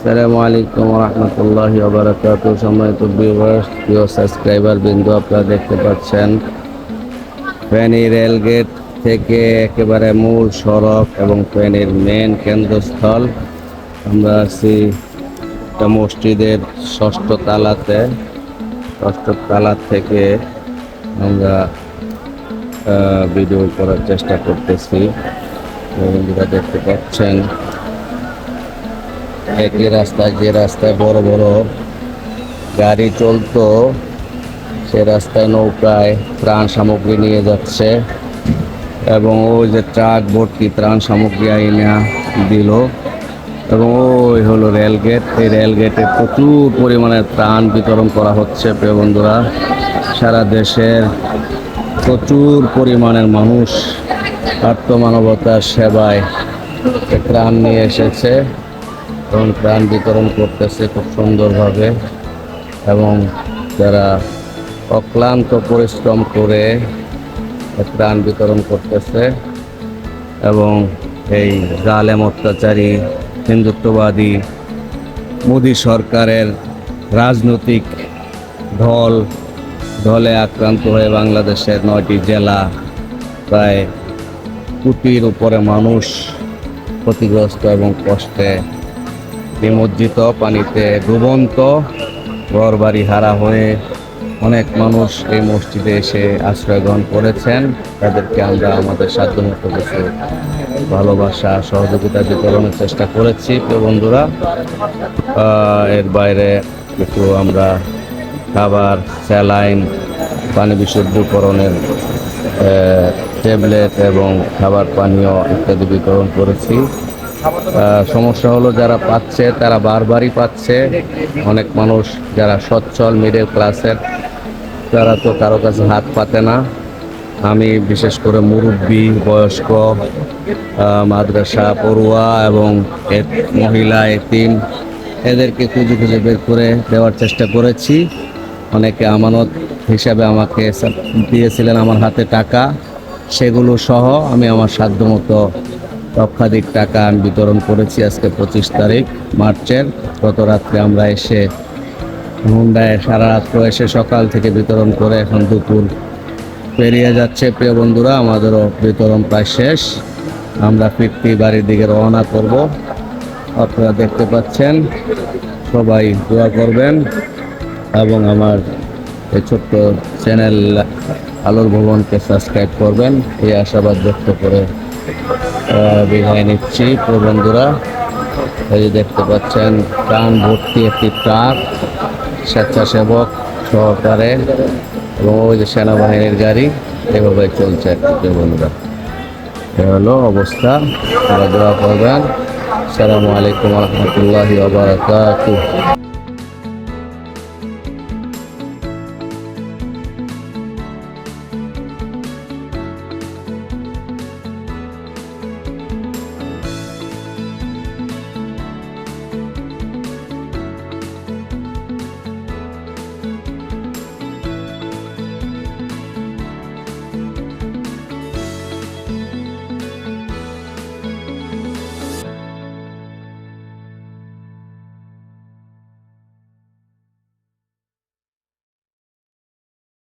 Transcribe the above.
আসসালামু আলাইকুম রহমতুল্লাহ বারাকাত সম্মানিত ভিউয়ার্স প্রিয় সাবস্ক্রাইবার বিন্দু, আপনারা দেখতে পাচ্ছেন ফেনী রেলগেট থেকে একেবারে মূল সড়ক এবং ফেনীর মেন কেন্দ্রস্থল। আমরা আছি একটা মসজিদের ষষ্ঠ তালাতে। ষষ্ঠ তালা থেকে আমরা ভিডিও করার চেষ্টা করতেছি। বন্ধুরা দেখতে পাচ্ছেন একই রাস্তায় যে রাস্তায় বড় বড় গাড়ি চলতো, সে রাস্তায় নৌকায় ত্রাণ সামগ্রী নিয়ে যাচ্ছে এবং ওই যে ট্রাক ভর্তি ত্রাণ সামগ্রী আইনা দিল এবং ওই হলো রেলগেট এই রেলগেটে প্রচুর পরিমাণে ত্রাণ বিতরণ করা হচ্ছে, প্রিয় বন্ধুরা। সারা দেশের প্রচুর পরিমাণের মানুষ আত্মমানবতার সেবায় ত্রাণ নিয়ে এসেছে। এবং প্রাণ বিতরণ করতেছে খুব সুন্দরভাবে এবং যারা অক্লান্ত পরিশ্রম করে প্রাণ বিতরণ করতেছে এবং এই জালেম অত্যাচারী, হিন্দুত্ববাদী, মোদী সরকারের রাজনৈতিক ঢল ঢলে আক্রান্ত হয়ে বাংলাদেশের নয়টি জেলা প্রায় কোটির উপরে মানুষ ক্ষতিগ্রস্ত এবং কষ্টে নিমজ্জিত পানিতে ডুবন্ত ঘর বাড়ি হারা হয়ে অনেক মানুষ এই মসজিদে এসে আশ্রয় গ্রহণ করেছেন। তাদেরকে আমরা আমাদের সাধ্যমতো কিছু ভালোবাসা, সহযোগিতা বিতরণের চেষ্টা করেছি। প্রিয় বন্ধুরা এর বাইরে কিছু আমরা খাবার, স্যালাইন, পানি বিশুদ্ধকরণের ট্যাবলেট এবং খাবার পানীয় ইত্যাদি বিতরণ করেছি। সমস্যা হলো যারা পাচ্ছে, তারা বারবারই পাচ্ছে। অনেক মানুষ যারা সচ্ছল মিডল ক্লাসের তারা তো কারও কাছে হাত পাতে না। আমি বিশেষ করে মুরব্বী, বয়স্ক মাদ্রাসা, পড়ুয়া এবং মহিলা এতিম এদেরকে খুঁজে খুঁজে বের করে দেওয়ার চেষ্টা করেছি। অনেকে আমানত হিসাবে আমাকে দিয়েছিলেন আমার হাতে টাকা। সেগুলো সহ আমি আমার সাধ্যমতো লক্ষাধিক টাকা আমি বিতরণ করেছি আজকে পঁচিশ তারিখ, মার্চের। গত রাত্রে আমরা এসে হুন্ডায় সারা রাত্র এসে সকাল থেকে বিতরণ করে এখন দুপুর পেরিয়ে যাচ্ছে। প্রিয় বন্ধুরা, আমাদেরও বিতরণ প্রায় শেষ। আমরা ফিরতি বাড়ির দিকে রওনা করব। আপনারা দেখতে পাচ্ছেন, সবাই দোয়া করবেন এবং আমার এই ছোট্ট চ্যানেল আলোর ভবনকে সাবস্ক্রাইব করবেন। এই আশাবাদ ব্যক্ত করে বিদায় নিচ্ছি। প্রিয় বন্ধুরা এই যে দেখতে পাচ্ছেন, প্রাণ ভর্তি একটি ট্রাক, স্বেচ্ছাসেবক সহকারে এবং ওই যে সেনাবাহিনীর গাড়ি, এভাবে চলছে কি বন্ধুরা। এ হলো অবস্থা। দোয়া করবেন। আসসালামু আলাইকুম রহমতুল্লাহি ওয়া বারাকাতুহু।